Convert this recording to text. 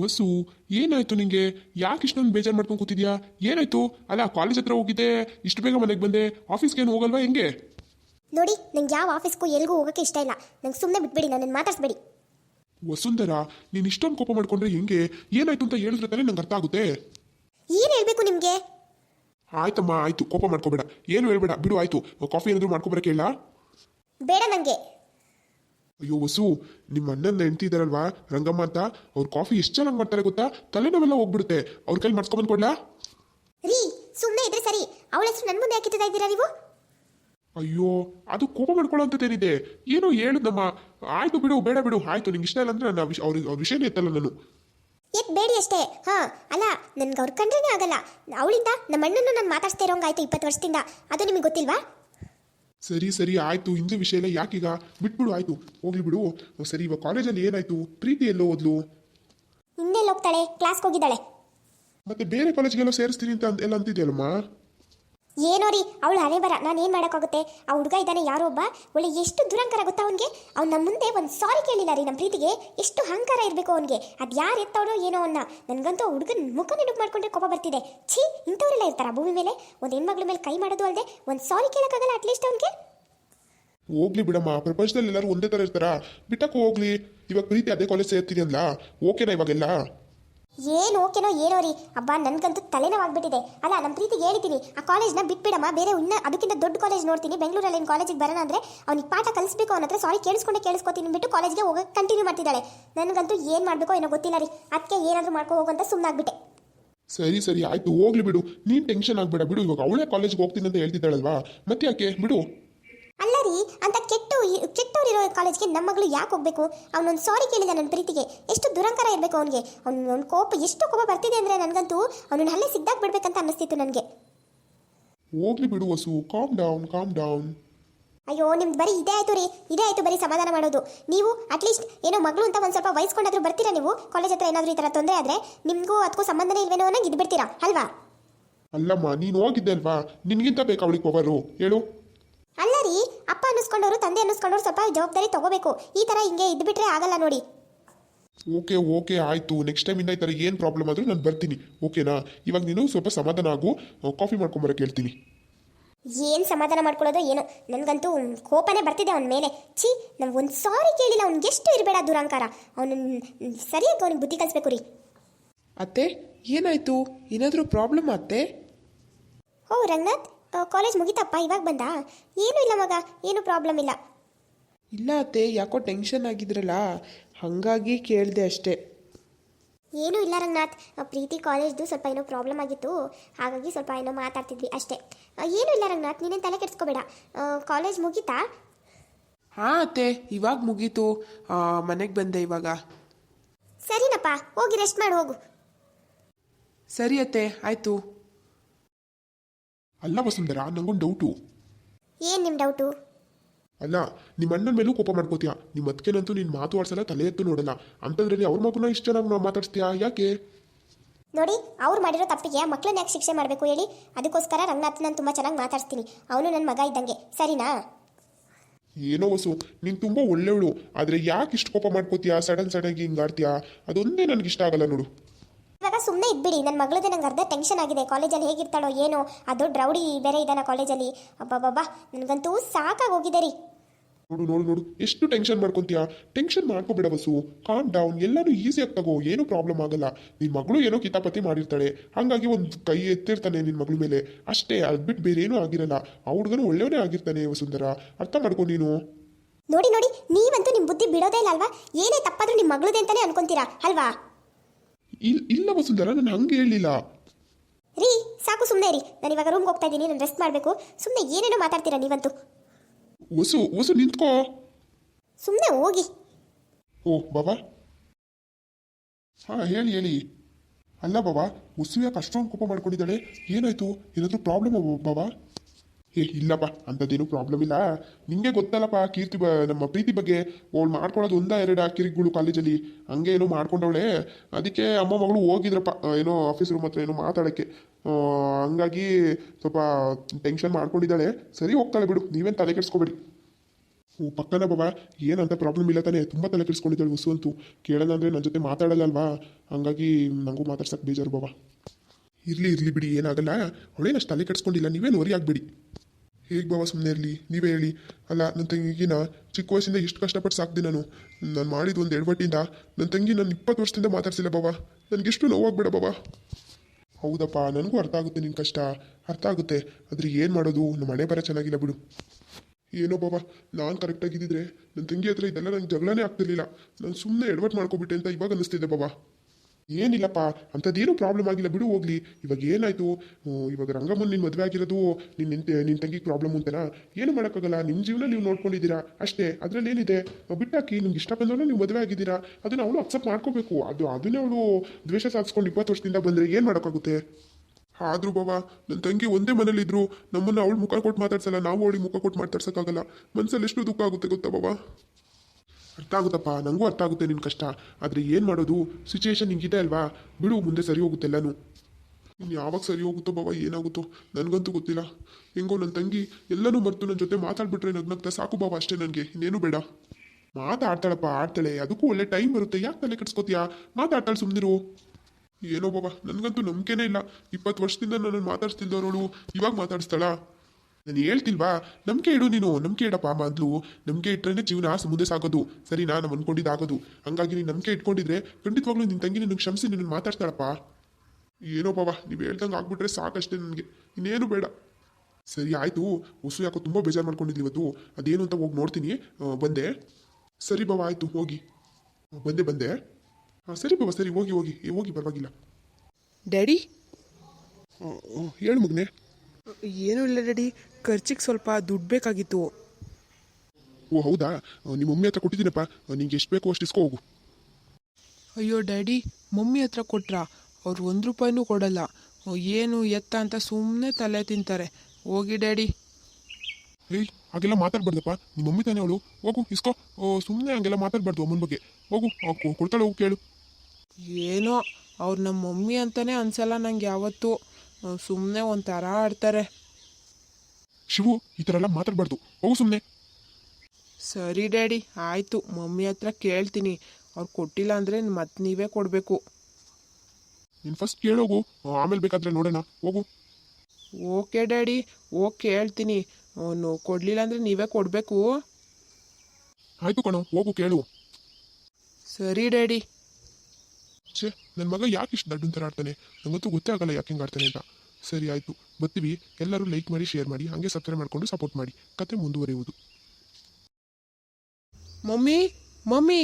ವಸು ಏನಾಯ್ತು ನಿಂಗೆ? ಯಾಕೆ ಇಷ್ಟೊಂದು ಬೇಜಾರು ಮಾಡ್ಕೊಂಡು ಕೂತಿದ್ಯಾ? ಏನಾಯ್ತು? ಅಲ್ಲ ಕಾಲೇಜ್ ಹತ್ರ ಹೋಗಿದ್ದೆ ಇಷ್ಟು ಬೇಗ ಮನೆಗೆ ಬಂದೆ. ಆಫೀಸ್ಗೆ ಏನು ಹೋಗಲ್ವಾ ಹೆಂಗೆ? ನೋಡಿ ನಂಗೆ ಯಾವ ಆಫೀಸ್ಗೂ ಎಲ್ಗೂ ಹೋಗಕ್ಕೆ ಇಷ್ಟ ಇಲ್ಲ. ನಂಗೆ ಸುಮ್ಮನೆ ಬಿಟ್ಬಿಡಿ ನನ್ನ ಮಾತಾಡಿಸ್ಬೇಡಿ. ವಸುಂಧರ ನೀನು ಇಷ್ಟೊಂದು ಕೋಪ ಮಾಡ್ಕೊಂಡ್ರೆ ಹೆಂಗೆ? ಏನಾಯ್ತು ಅಂತ ಹೇಳಿದ್ರೆ ತಾನೇ ನಂಗೆ ಅರ್ಥ ಆಗುತ್ತೆ. ಏನು ಹೇಳಬೇಕು ನಿಮಗೆ? ಆಯ್ತಮ್ಮ ಆಯ್ತು. ಕೋಪ ಮಾಡ್ಕೋಬೇಡ. ಏನು ಹೇಳ್ಬೇಡ. ಬಿಡು ಆಯ್ತು. ಕಾಫಿ ಏನಾದರೂ ಮಾಡ್ಕೊಬರಕ್ಕೆ ಇಲ್ಲ ಬೇಡ ನನಗೆ ಅಯ್ಯೋ ವಸು ನಿಮ್ಮ ಅಣ್ಣನ ಹೆಂಡತಿ ಇದಾರಲ್ವಾ ರಂಗಮ್ಮ ಅಂತ. ಅವ್ರ ಕಾಫಿ ಎಷ್ಟು ಚೆನ್ನಾಗಿ ಮಾಡ್ತಾರೆ ಗೊತ್ತಾ? ತಲೆನೋವೆಲ್ಲ ಹೋಗ್ಬಿಡುತ್ತೆ. ಅವ್ರ ಕೈಲಿ ಮಾಡ್ಸ್ಕೊಂಡ್ ಕೊಡ್ಲಾ? ರೀ ಸುಮ್ಮನೆ ಇದ್ರೆ ಸರಿ. ಅವಳ ಹೆಸರು ನನ್ನ ಮುಂದೆ ಹಾಕಿತ್ತಾ ಇದ್ದೀರಾ ನೀವು? ಅಯ್ಯೋ ಅದು ಕೋಪ ಮಾಡ್ಕೊಳ್ಳೋಂಥದ್ದೇನಿದೆ ಏನೋ ಹೇಳುದಮ್ಮ. ಆಯ್ತು ಬಿಡು ಬೇಡ ಬಿಡು. ಆಯ್ತು ನಿಂಗೆ ಇಷ್ಟ ಇಲ್ಲ ಅಂದ್ರೆ ನಾನು ಅವ್ರ ಅವ್ರ ವಿಷಯನೇ ಎತ್ತಲ್ಲ ನಾನು. ಎತ್ ಬೇಡಿ ಅಷ್ಟೇ. ಹಾ ಅಲ್ಲ ನನ್ಗೆ ಅವ್ರ ಕಂಡ್ರೇನೆ ಆಗಲ್ಲ. ಅವಳಿಂದ ನಮ್ಮ ಅಣ್ಣನ್ನು ನಾನು ಮಾತಾಡ್ತಾ ಇರೋಂಗಾಯ್ತು ಇಪ್ಪತ್ತು ವರ್ಷದಿಂದ. ಅದು ನಿಮಗೆ ಗೊತ್ತಿಲ್ವಾ? ಸರಿ ಸರಿ ಆಯ್ತು. ಹಿಂದೂ ವಿಷಯ ಎಲ್ಲ ಯಾಕೀಗ ಬಿಟ್ಬಿಡು ಆಯ್ತು. ಹೋಗ್ಲಿ ಬಿಡು. ಸರಿ ಇವಾಗ ಕಾಲೇಜಲ್ಲಿ ಏನಾಯ್ತು? ಪ್ರೀತಿ ಎಲ್ಲೋ ಓದ್ಲು ಹಿಂದೆಲ್ಲ ಹೋಗ್ತಾಳೆ? ಕ್ಲಾಸ್ಗೆ ಹೋಗಿದ್ದಾಳೆ. ಮತ್ತೆ ಬೇರೆ ಕಾಲೇಜ್ಗೆಲ್ಲ ಸೇರಿಸ್ತೀನಿ ಅಂತ ಎಲ್ಲ ಅಂತಿದ್ಯಲ್ಲಮ್ಮ? ಏನೋ ರೀ, ಅವಳು ಹಣೆ ಬರ, ನಾನು ಏನು ಮಾಡೋಕ್ಕಾಗುತ್ತೆ? ಆ ಹುಡುಗ ಇದ್ದಾನೆ, ಯಾರೋ ಒಬ್ಬ. ಒಳ್ಳೆ ಎಷ್ಟು ದುರಂಕಾರ ಗೊತ್ತಾ ಅವನಿಗೆ? ಅವ್ನು ನಮ್ಮ ಮುಂದೆ ಒಂದು ಸಾರಿ ಕೇಳಿಲ್ಲ ರೀ ನಮ್ಮ ಪ್ರೀತಿಗೆ. ಎಷ್ಟು ಅಹಂಕಾರ ಇರಬೇಕು ಅವನಿಗೆ. ಅದು ಯಾರು ಎತ್ತವಳೋ ಏನೋ ಅವನ್ನ ನನಗಂತೂ ಆ ಹುಡುಗನ ಮುಖ ನೆನಪು ಮಾಡ್ಕೊಂಡ್ರೆ ಕೋಪ ಬರ್ತಿದೆ. ಛೀ, ಇಂಥವರೆಲ್ಲ ಇರ್ತಾರ ಭೂಮಿ ಮೇಲೆ? ಒಂದು ಹೆಣ್ಮಗಳ ಮೇಲೆ ಕೈ ಮಾಡೋದು ಅಲ್ಲದೆ ಒಂದು ಸಾರಿ ಕೇಳೋಕ್ಕಾಗಲ್ಲ ಅಟ್ಲೀಸ್ಟ್ ಅವನಿಗೆ? ಹೋಗ್ಲಿ ಬಿಡಮ್ಮ ಪ್ರಪಂಚದಲ್ಲಿ ಎಲ್ಲರೂ ಒಂದೇ ಥರ ಇರ್ತಾರ? ಬಿಟ್ಟಕ್ಕೆ ಹೋಗ್ಲಿ. ಇವಾಗ ಪ್ರೀತಿ ಅದೇ ಕಾಲೇಜ್ ಸೇರ್ತೀನಿ ಅಲ್ಲ ಓಕೆನಾ ಇವಾಗೆಲ್ಲ? ಏನು ಓಕೆನೋ ಏನೋ ರೀ? ಅಬ್ಬಾ, ನನಗಂತೂ ತಲೆನೋವಾಗ್ಬಿಟ್ಟಿದೆ. ಅಲ್ಲ ನಮ್ಮ ಪ್ರೀತಿಗೆ ಹೇಳ್ತೀನಿ ಆ ಕಾಲೇಜ್ನ ಬಿಟ್ಬಿಡಮ್ಮ. ಬೇರೆ ಇನ್ನ ಅದಕ್ಕಿಂತ ದೊಡ್ಡ ಕಾಲೇಜ್ ನೋಡ್ತೀನಿ. ಬೆಂಗಳೂರಲ್ಲಿ ಕಾಲೇಜಿಗೆ ಬರೋಣ ಅಂದರೆ ಅವ್ನಿಗೆ ಪಾಠ ಕಲಿಸ್ಬೇಕು ಅವನ ಸಾರಿ ಕೇಳಿಸ್ಕೊಂಡೆ, ಕೇಳಿಸ್ಕೊತೀನಿ ಬಿಟ್ಟು ಕಾಲೇಜ್ಗೆ ಹೋಗೋಕೆ ಕಂಟಿನ್ಯೂ ಮಾಡ್ತಿದ್ದಾಳೆ. ನನಗಂತೂ ಏನು ಮಾಡಬೇಕೋ ಏನೋ ಗೊತ್ತಿಲ್ಲ ರೀ. ಅದಕ್ಕೆ ಏನಾದರೂ ಮಾಡ್ಕೊ ಹೋಗೋಂತ ಅಂತ ಸುಮ್ಮನಾಗ್ಬಿಟ್ಟೆ ಸರಿ ಸರಿ, ಆಯ್ತು. ಹೋಗ್ಲಿ ಬಿಡು. ನೀನು ಟೆನ್ಷನ್ ಆಗಬೇಡ. ಬಿಡು, ಇವಾಗ ಅವಳೇ ಕಾಲೇಜ್ಗೆ ಹೋಗ್ತೀನಿ ಅಂತ ಹೇಳ್ತಿದ್ದಾಳಲ್ವಾ? ಮತ್ತೆ ಯಾಕೆ? ಬಿಡು. ಅಲ್ಲ ರೀ ಅಂತ ಕೆಟ್ಟು ಕೆಟ್ಟವರಿರೋ ಕಾಲೇಜ್ಗೆ ನಮ್ಮ ಮಗಳು ಯಾಕೆ ಹೋಗ್ಬೇಕು? ಅವನೊಂದು ಸಾರಿ ಕೇಳಿದ ನನ್ನ ಪ್ರೀತಿಗೆ. ಎಷ್ಟು ದುರಂಕಾರ ಇರಬೇಕು ಅವನಿಗೆ. ಅವ್ನ ಅವ್ನ ಕೋಪ ಎಷ್ಟು ಕೋಪ ಬರ್ತಿದೆ ಅಂದರೆ ನನಗಂತೂ ಅವನನ್ನ ಅಲ್ಲೇ ಸಿದ್ಧಾಗಿ ಬಿಡ್ಬೇಕಂತ ಅನ್ನಿಸ್ತಿತ್ತು ನನಗೆ. ಹೋಗ್ಲಿ ಬಿಡು Vasu calm down calm down ಅಯ್ಯೋ ನಿಮ್ದು ಬರೀ ಇದೇ ಆಯ್ತು ರೀ. ಇದೇ ಆಯ್ತು ಬರೀ ಸಮಾಧಾನ ಮಾಡೋದು. ನೀವು ಅಟ್ಲೀಸ್ಟ್ ಏನೋ ಮಗಳು ಅಂತ ಒಂದು ಸ್ವಲ್ಪ ವಯಸ್ಕೊಂಡಾದ್ರೂ ಬರ್ತೀರಾ ನೀವು? ಕಾಲೇಜ್ ಹತ್ರ ಏನಾದರೂ ಈ ಥರ ತೊಂದರೆ ಆದರೆ ನಿಮಗೂ ಅದಕ್ಕೂ ಸಂಬಂಧನೇ ಇಲ್ವೇನೋ ಅನ್ನಂಗೆ ಇದ್ಬಿಡ್ತೀರಾ ಅಲ್ವಾ? ಅಲ್ಲಮ್ಮ ನೀನು ಹೋಗಿದ್ದೆ ಅಲ್ವಾ? ನಿನ್ಗಿಂತ ಬೇಕಾ ಅವಳಿಗೆ ಪವರು ಹೇಳು. ಅಲ್ಲ ರೀ ಅಪ್ಪ ಅನ್ನಿಸ್ಕೊಂಡವರು ತಂದೆ ಅನ್ನಿಸ್ಕೊಂಡವ್ರು ಸ್ವಲ್ಪ ಜವಾಬ್ದಾರಿ ತಗೋಬೇಕು. ಈ ಥರ ಹಿಂಗೆ ಇದ್ಬಿಟ್ರೆ ಆಗಲ್ಲ ನೋಡಿ. ಓಕೆ ಓಕೆ ಆಯ್ತು. ನೆಕ್ಸ್ಟ್ ಟೈಮ್ ಇಂದ ಈ ಥರ ಏನು ಪ್ರಾಬ್ಲಮ್ ಆದರೂ ನಾನು ಬರ್ತೀನಿ. ಓಕೆನಾ ಇವಾಗ ನೀನು ಸ್ವಲ್ಪ ಸಮಾಧಾನ ಆಗು. ಕಾಫಿ ಮಾಡ್ಕೊಂಬರಕ್ಕೆ ಹೇಳ್ತೀನಿ. ಏನು ಸಮಾಧಾನ ಮಾಡ್ಕೊಳ್ಳೋದು ಏನೋ? ನನಗಂತೂ ಕೋಪನೇ ಬರ್ತಿದೆ ಅವನ ಮೇಲೆ. ಛೀ ನಾವು ಒಂದು ಸಾರಿ ಕೇಳಿಲ್ಲ ಅವ್ನಿಗೆ ಎಷ್ಟು ಇರಬೇಡ ದುರಂಕಾರ. ಅವನು ಸರಿಯಾಗಿ ಅವ್ನಿಗೆ ಬುದ್ಧಿ ಕಲಿಸ್ಬೇಕು ರೀ. ಅತ್ತೆ ಏನಾಯ್ತು? ಏನಾದರೂ ಪ್ರಾಬ್ಲಮ್ ಅತ್ತೆ? ಓ ರಂಗನಾಥ್ ಕಾಲೇಜ್ ಮುಗಿತಪ್ಪ ಇವಾಗ ಬಂದ? ಏನೂ ಇಲ್ಲ ಮಗ ಏನು ಪ್ರಾಬ್ಲಮ್ ಇಲ್ಲ. ಇಲ್ಲ ಅತ್ತೆ ಯಾಕೋ ಟೆನ್ಷನ್ ಆಗಿದ್ರಲ್ಲ ಹಾಗಾಗಿ ಕೇಳಿದೆ ಅಷ್ಟೇ. ಏನೂ ಇಲ್ಲ ರಂಗನಾಥ್ ಪ್ರೀತಿ ಕಾಲೇಜ್ದು ಸ್ವಲ್ಪ ಏನೋ ಪ್ರಾಬ್ಲಮ್ ಆಗಿತ್ತು ಹಾಗಾಗಿ ಸ್ವಲ್ಪ ಏನೋ ಮಾತಾಡ್ತಿದ್ವಿ ಅಷ್ಟೇ. ಏನೂ ಇಲ್ಲ ರಂಗನಾಥ್ ನೀನೇನು ತಲೆ ಕೆಡಿಸ್ಕೋಬೇಡ. ಕಾಲೇಜ್ ಮುಗೀತಾ? ಹಾಂ ಅತ್ತೆ ಇವಾಗ ಮುಗೀತು. ಮನೆಗೆ ಬಂದೆ ಇವಾಗ. ಸರಿನಪ್ಪ ಹೋಗಿ ರೆಸ್ಟ್ ಮಾಡಿ ಹೋಗು. ಸರಿ ಅತ್ತೆ ಆಯಿತು. ಅಲ್ಲ ವಸುಂಧರ ನಂಗೊಂದು ಡೌಟು ಏನು ನಿಮ್ಮ ಡೌಟು ಅಲ್ಲ ನಿಮ್ಮ ಅಣ್ಣನ ಮೇಲೂ ಕೋಪ ಮಾಡ್ಕೋತೀಯ? ನಿಮ್ಮ ಅದಕ್ಕೇನಂತೂ ನೀನು ಮಾತು ಆಡ್ಸಲ್ಲ ತಲೆ ಎತ್ತು ನೋಡಲ್ಲ. ಅಂಥದ್ರಲ್ಲಿ ಅವ್ರ ಮಗುನ ಇಷ್ಟು ಚೆನ್ನಾಗಿ ನಾವು ಮಾತಾಡ್ಸ್ತೀಯಾ? ಯಾಕೆ? ನೋಡಿ ಅವ್ರು ಮಾಡಿರೋ ತಪ್ಪಿಗೆ ಮಕ್ಕಳನ್ನ ಯಾಕೆ ಶಿಕ್ಷೆ ಮಾಡಬೇಕು ಹೇಳಿ? ಅದಕ್ಕೋಸ್ಕರ ರಂಗನಾಥ್ ನಾನು ತುಂಬ ಚೆನ್ನಾಗಿ ಮಾತಾಡ್ತೀನಿ ಅವನು ನನ್ನ ಮಗ ಇದ್ದಂಗೆ. ಸರಿನಾ? ಏನೋ ವಸು ನೀನು ತುಂಬ ಒಳ್ಳೆಯವಳು ಆದರೆ ಯಾಕೆ ಇಷ್ಟು ಕೋಪ ಮಾಡ್ಕೋತೀಯಾ? ಸಡನ್ ಸಡನ್ಗೆ ಹಿಂಗಾಡ್ತೀಯಾ? ಅದೊಂದೇ ನನಗೆ ಇಷ್ಟ ಆಗಲ್ಲ ನೋಡು. ಸುಮ್ಮನೆ ಇದ್ಬಿಡಿ ನನ್ನ ಮಗಳದೇ ನಂಗೆ ಅರ್ಧ ಟೆನ್ಷನ್ ಆಗಿದೆ. ಕಾಲೇಜಲ್ಲಿ ಹೇಗಿರ್ತಾಳೋ ಏನೋ ಅದು ರೌಡಿ ಬೇರೆ ಇದ್ದಾನ ಕಾಲೇಜಲ್ಲಿ. ಅಬ್ಬಬ್ಬಬ್ಬಾ ನನಗಂತೂ ಸಾಕಾಗಿ ಹೋಗಿದೆ ರೀ ನೋಡು ನೋಡು ನೋಡು ಎಷ್ಟು ಟೆನ್ಷನ್ ಮಾಡ್ಕೊಂತೀಯ? ಟೆನ್ಷನ್ ಮಾಡ್ಕೋಬೇಡ ಬಸು ಕಾಮ್ ಡೌನ್ ಎಲ್ಲಾನು ಈಸಿಯಾಗಿ ತಗೋ ಏನು ಪ್ರಾಬ್ಲಮ್ ಆಗಲ್ಲ. ನಿನ್ನ ಮಗಳು ಏನೋ ಕಿತಾಪತಿ ಮಾಡಿರ್ತಾಳೆ. ಹಾಗಾಗಿ ಒಂದು ಕೈ ಎತ್ತಿರ್ತಾನೆ ನಿನ್ನ ಮಗಳ ಮೇಲೆ. ಅಷ್ಟೇ ಅದು ಬಿಟ್ಟು ಬೇರೆ ಏನೂ ಆಗಿರಲ್ಲ. ಆ ಹುಡುಗನು ಒಳ್ಳೆಯವನೇ ಆಗಿರ್ತಾನೆ ವಸುಂಧರ. ಅರ್ಥ ಮಾಡ್ಕೊ ನೀನು? ನೋಡಿ ನೋಡಿ ನೀವಂತೂ ನಿಮ್ಮ ಬುದ್ಧಿ ಬಿಡೋದೇ ಇಲ್ಲ ಅಲ್ವಾ? ಏನೇ ತಪ್ಪಾದ್ರೂ ನಿಮ್ಮ ಮಗಳದೇ ಅಂತಾನೆ ಅನ್ಕೊಂತೀರಾ ಅಲ್ವಾ? ಇಲ್ಲ ಇಲ್ಲ ವಸುಂಧರ ನಾನು ಹಂಗೆ ಹೇಳಿಲ್ಲ. ರೀ ಸಾಕು ಸುಮ್ಮನೆ ರೀ ನಾನು ಇವಾಗ ರೂಮ್ಗೆ ಹೋಗ್ತಾ ಇದ್ದೀನಿ ನಾನು ರೆಸ್ಟ್ ಮಾಡಬೇಕು. ಸುಮ್ಮನೆ ಏನೇನೋ ಮಾತಾಡ್ತೀರಾ ನೀವಂತೂ? ವಸು ವಸು ನಿಂತ್ಕೋ. ಸುಮ್ಮನೆ ಹೋಗಿ. ಓ ಬಾಬಾ. ಹಾಂ ಹೇಳಿ ಹೇಳಿ. ಅಲ್ಲ ಬಾಬಾ ವಸು ಯಾಕೆ ಅಷ್ಟೊಂದು ಕೋಪ ಮಾಡ್ಕೊಂಡಿದ್ದಾಳೆ. ಏನಾಯ್ತು? ಏನಾದರೂ ಪ್ರಾಬ್ಲಮ್ ಬಾಬಾ? ಏ ಇಲ್ಲಪ್ಪ, ಅಂಥದ್ದೇನು ಪ್ರಾಬ್ಲಮ್ ಇಲ್ಲ. ನಿಂಗೆ ಗೊತ್ತಲ್ಲಪ್ಪ, ಕೀರ್ತಿ ಬ, ನಮ್ಮ ಪ್ರೀತಿ ಬಗ್ಗೆ. ಅವಳು ಮಾಡ್ಕೊಳ್ಳೋದು ಒಂದ ಎರಡ ಕಿರಿಕ್ಗಳು ಕಾಲೇಜಲ್ಲಿ. ಹಂಗೆ ಏನೋ ಮಾಡ್ಕೊಂಡವಳೆ. ಅದಕ್ಕೆ ಅಮ್ಮ ಮಗಳು ಹೋಗಿದ್ರಪ್ಪ ಏನೋ ಆಫೀಸ್ ರೂಮ್ ಹತ್ರ ಏನೋ ಮಾತಾಡೋಕ್ಕೆ. ಹಂಗಾಗಿ ಸ್ವಲ್ಪ ಟೆನ್ಷನ್ ಮಾಡ್ಕೊಂಡಿದ್ದಾಳೆ. ಸರಿ ಹೋಗ್ತಾಳೆ ಬಿಡು, ನೀವೇನು ತಲೆ ಕೆಡಿಸ್ಕೊಬೇಡಿ. ಓ, ಪಕ್ಕನ ಬಾಬಾ ಏನಂತ ಪ್ರಾಬ್ಲಮ್ ಇಲ್ಲ ತಾನೆ. ತುಂಬ ತಲೆ ಕೆಡಿಸ್ಕೊಂಡಿದ್ದಾಳೆ ಹುಸು ಅಂತೂ ಕೇಳೋಣ ಅಂದರೆ ನನ್ನ ಜೊತೆ ಮಾತಾಡಲ್ಲ ಅಲ್ವಾ? ಹಂಗಾಗಿ ನನಗೂ ಮಾತಾಡ್ಸಕ್ಕೆ ಬೇಜಾರು ಬಾಬಾ. ಇರಲಿ ಇರಲಿ ಬಿಡಿ, ಏನಾಗಲ್ಲ. ಅವಳೇನಷ್ಟು ತಲೆ ಕೆಡಿಸ್ಕೊಂಡಿಲ್ಲ, ನೀವೇನು ವರಿ ಆಗಬೇಡಿ. ಹೇಗೆ ಬಾಬಾ ಸುಮ್ಮನೆ ಇರಲಿ? ನೀವೇ ಹೇಳಿ. ಅಲ್ಲ ನನ್ನ ತಂಗಿಗಿನ ಚಿಕ್ಕ ವಯಸ್ಸಿಂದ ಎಷ್ಟು ಕಷ್ಟಪಟ್ಟು ಸಾಕ್ದೆ ನಾನು. ನಾನು ಮಾಡಿದ ಒಂದು ಎಡವಟ್ಟಿಂದ ನನ್ನ ತಂಗಿ ನಾನು ಇಪ್ಪತ್ತು ವರ್ಷದಿಂದ ಮಾತಾಡ್ಸಿಲ್ಲ ಬಾಬಾ ನನಗೆಷ್ಟು ನೋವಾಗ್ಬೇಡ ಬಾವ. ಹೌದಪ್ಪ, ನನಗೂ ಅರ್ಥ ಆಗುತ್ತೆ ನಿನ್ನ ಕಷ್ಟ. ಅರ್ಥ ಆಗುತ್ತೆ. ಆದರೆ ಏನು ಮಾಡೋದು? ನಮ್ಮ ಮನೆ ಬರ ಚೆನ್ನಾಗಿಲ್ಲ ಬಿಡು. ಏನೋ ಬಾಬಾ ನಾನು ಕರೆಕ್ಟಾಗಿದ್ದಿದ್ರೆ ನನ್ನ ತಂಗಿ ಹತ್ರ ಇದೆಲ್ಲ ನಂಗೆ ಜಗಳನೇ ಆಗ್ತಿರ್ಲಿಲ್ಲ. ನಾನು ಸುಮ್ಮನೆ ಎಡವಟ್ ಮಾಡ್ಕೊಬಿಟ್ಟೆ ಅಂತ ಇವಾಗ ಅನ್ನಿಸ್ತಿದೆ ಬಾಬಾ ಏನಿಲ್ಲಪ್ಪ, ಅಂಥದ್ದೇನು ಪ್ರಾಬ್ಲಮ್ ಆಗಿಲ್ಲ. ಬಿಡು, ಹೋಗ್ಲಿ. ಇವಾಗ ಏನಾಯ್ತು? ಇವಾಗ ರಂಗಮ್ಮನ ನಿನ್ನ ಮದುವೆ ಆಗಿರೋದು ನಿನ್ನ ನಿನ್ನ ತಂಗಿ ಪ್ರಾಬ್ಲಮ್ ಅಂತನಾ ಏನು ಮಾಡೋಕ್ಕಾಗಲ್ಲ? ನಿಮ್ಮ ಜೀವನ ನೀವು ನೋಡ್ಕೊಂಡಿದ್ದೀರಾ? ಅಷ್ಟೇ ಅದರಲ್ಲಿ ಏನಿದೆ ಬಿಟ್ಟಾಕಿ, ನಿಮ್ಗೆ ಇಷ್ಟ ಬಂದವನು ನೀವು ಮದುವೆ ಆಗಿದ್ದೀರಾ? ಅದನ್ನು ಅವಳು ಅಕ್ಸೆಪ್ಟ್ ಮಾಡ್ಕೋಬೇಕು. ಅದು, ಅದನ್ನೇ ಅವಳು ದ್ವೇಷ ಸಾಧಿಸ್ಕೊಂಡು ಇಪ್ಪತ್ತು ವರ್ಷದಿಂದ ಬಂದರೆ ಏನು ಮಾಡೋಕ್ಕಾಗುತ್ತೆ? ಆದ್ರೂ ಬಾಬಾ ನನ್ನ ತಂಗಿ ಒಂದೇ ಮನೇಲಿದ್ರು, ನಮ್ಮನ್ನು ಅವಳು ಮುಖ ಕೊಟ್ಟು ಮಾತಾಡ್ಸಲ್ಲ, ನಾವು ಅವಳಿಗೆ ಮುಖ ಕೊಟ್ಟು ಮಾತಾಡ್ಸೋಕ್ಕಾಗಲ್ಲ. ಮನಸ್ಸಲ್ಲಿ ಎಷ್ಟು ದುಃಖ ಆಗುತ್ತೆ ಗೊತ್ತಾ ಬಾಬಾ ಅರ್ಥ ಆಗುತ್ತಪ್ಪ? ನನಗೂ ಅರ್ಥ ಆಗುತ್ತೆ ನಿನ್ನ ಕಷ್ಟ. ಆದರೆ ಏನು ಮಾಡೋದು? ಸಿಚುವೇಶನ್ ಹಿಂಗಿದೆ ಅಲ್ವಾ? ಬಿಡು, ಮುಂದೆ ಸರಿ ಹೋಗುತ್ತೆ ಎಲ್ಲನೂ. ನೀನು ಯಾವಾಗ ಸರಿ ಹೋಗುತ್ತೋ ಬಾಬಾ ಏನಾಗುತ್ತೋ? ನನಗಂತೂ ಗೊತ್ತಿಲ್ಲ. ಹೆಂಗೋ ನನ್ನ ತಂಗಿ ಎಲ್ಲನೂ ಮರೆತು ನನ್ನ ಜೊತೆ ಮಾತಾಡ್ಬಿಟ್ರೆ ನಗ್ನಗ್ತಾ ಸಾಕು ಬಾಬಾ ಅಷ್ಟೇ ನನಗೆ. ಇನ್ನೇನು ಬೇಡ. ಮಾತಾಡ್ತಾಳಪ್ಪ, ಆಡ್ತಾಳೆ. ಅದಕ್ಕೂ ಒಳ್ಳೆ ಟೈಮ್ ಬರುತ್ತೆ. ಯಾಕೆ ತಲೆ ಕೆಡ್ಸ್ಕೊತೀಯಾ? ಮಾತಾಡ್ತಾಳೆ ಸುಮ್ಮನಿರು ಏನೋ ಬಾಬಾ ನನಗಂತೂ ನಂಬಿಕೆನೇ ಇಲ್ಲ. ಇಪ್ಪತ್ತು ವರ್ಷದಿಂದ ನನ್ನನ್ನು ಮಾತಾಡ್ಸ್ತಿದ್ದವರೋಳು ಇವಾಗ ಮಾತಾಡಿಸ್ತಾಳಾ? ನಾನು ಹೇಳ್ತಿಲ್ವಾ? ನಂಬಿಕೆ ಇಡು ನೀನು. ನಂಬಿಕೆ ಇಡಪ್ಪ ಮೊದಲು ನಂಬಿಕೆ ಇಟ್ಟರೆ ಜೀವನ ಮುಂದೆ ಸಾಗೋದು. ಸರಿ ನಾನು ಅನ್ಕೊಂಡಿದ್ದಾಗೋದು ಹಂಗಾಗಿ ನೀನು ನಂಬಿಕೆ ಇಟ್ಕೊಂಡಿದ್ರೆ ಖಂಡಿತವಾಗ್ಲೂ ನಿನ್ನ ತಂಗಿ ನಿನಗೆ ಕ್ಷಮಿಸಿ ನಿನ್ನ ಮಾತಾಡ್ತಾಳಪ್ಪ. ಏನೋ ಬಾಬಾ ನೀವು ಹೇಳ್ದಂಗೆ ಆಗ್ಬಿಟ್ರೆ ಸಾಕಷ್ಟೇ ನನಗೆ. ಇನ್ನೇನು ಬೇಡ. ಸರಿ ಆಯಿತು. ಹೊಸು ಯಾಕೋ ತುಂಬ ಬೇಜಾರು ಮಾಡ್ಕೊಂಡಿದ್ವಿ ಇವತ್ತು. ಅದೇನು ಅಂತ ಹೋಗಿ ನೋಡ್ತೀನಿ. ಬಂದೆ. ಸರಿ ಬಾಬಾ ಆಯಿತು. ಹೋಗಿ. ಬಂದೆ ಬಂದೆ. ಹಾಂ ಸರಿ ಬಾಬಾ ಸರಿ ಹೋಗಿ ಹೋಗಿ. ಹೋಗಿ ಪರವಾಗಿಲ್ಲ. ಡ್ಯಾಡಿ? ಹೇಳು ಮಗನೆ. ಏನೂ ಇಲ್ಲ ಡ್ಯಾಡಿ. ಖರ್ಚಿಗೆ ಸ್ವಲ್ಪ ದುಡ್ಡು ಬೇಕಾಗಿತ್ತು. ಓ ಹೌದಾ? ನಿಮ್ಮ ಮಮ್ಮಿ ಹತ್ರ ಕೊಟ್ಟಿದ್ದೀನಪ್ಪ. ನಿಂಗೆ ಎಷ್ಟು ಬೇಕೋ ಅಷ್ಟು ಇಸ್ಕೋ ಹೋಗು. ಅಯ್ಯೋ ಡ್ಯಾಡಿ ಮಮ್ಮಿ ಹತ್ರ ಕೊಟ್ರಾ? ಅವ್ರು ಒಂದು ರೂಪಾಯಿನೂ ಕೊಡಲ್ಲ. ಏನು ಎತ್ತ ಅಂತ ಸುಮ್ಮನೆ ತಲೆ ತಿಂತಾರೆ. ಹೋಗಿ ಡ್ಯಾಡಿ. ಏಯ್ ಹಾಗೆಲ್ಲ ಮಾತಾಡ್ಬಾರ್ದಪ್ಪ. ನಿಮ್ಮ ಮಮ್ಮಿ ತಾನೇ ಅವಳು. ಹೋಗು ಇಸ್ಕೋ. ಸುಮ್ಮನೆ ಹಂಗೆಲ್ಲ ಮಾತಾಡ್ಬಾರ್ದು ಅಮ್ಮನ ಬಗ್ಗೆ. ಹೋಗು ಕೊಡ್ತಾಳೆ ಹೋಗು ಕೇಳು. ಏನೋ ಅವ್ರು ನಮ್ಮ ಮಮ್ಮಿ ಅಂತಾನೆ ಅನ್ಸಲ್ಲ ನಂಗೆ ಯಾವತ್ತೂ. ಸುಮ್ಮನೆ ಒಂಥರ ಆಡ್ತಾರೆ. ಶಿವು ಈ ಥರ ಎಲ್ಲ ಮಾತಾಡಬಾರ್ದು. ಹೋಗು ಸುಮ್ಮನೆ ಸರಿ ಡ್ಯಾಡಿ ಆಯಿತು. ಮಮ್ಮಿ ಹತ್ರ ಕೇಳ್ತೀನಿ. ಅವ್ರು ಕೊಟ್ಟಿಲ್ಲ ಅಂದರೆ ಮತ್ತೆ ನೀವೇ ಕೊಡಬೇಕು. ನೀನು ಫಸ್ಟ್ ಕೇಳೋಗು ಆಮೇಲೆ ಬೇಕಾದ್ರೆ ನೋಡೋಣ. ಹೋಗು. ಓಕೆ ಡ್ಯಾಡಿ ಓಕೆ ಕೇಳ್ತೀನಿ. ಅವನು ಕೊಡಲಿಲ್ಲ ಅಂದರೆ ನೀವೇ ಕೊಡಬೇಕು. ಆಯಿತು ಕಣೋ ಹೋಗು ಕೇಳು. ಸರಿ ಡ್ಯಾಡಿ. ನನ್ನ ಮಗ ಯಾಕೆ ಇಷ್ಟು ದಡ್ಡನ್ ಥರ ಆಡ್ತಾನೆ? ನಂಗಂತೂ ಗೊತ್ತೇ ಆಗಲ್ಲ ಯಾಕೆ ಹಿಂಗೆ ಆಡ್ತಾನೆ ಅಂತ. ಸರಿ, ಆಯಿತು. ಬರ್ತೀವಿ. ಎಲ್ಲರೂ ಲೈಕ್ ಮಾಡಿ ಶೇರ್ ಮಾಡಿ, ಹಾಗೆ ಸಬ್ಸ್ಕ್ರೈಬ್ ಮಾಡಿಕೊಂಡು ಸಪೋರ್ಟ್ ಮಾಡಿ. ಕತೆ ಮುಂದುವರಿಯುವುದು. Mummy mummy!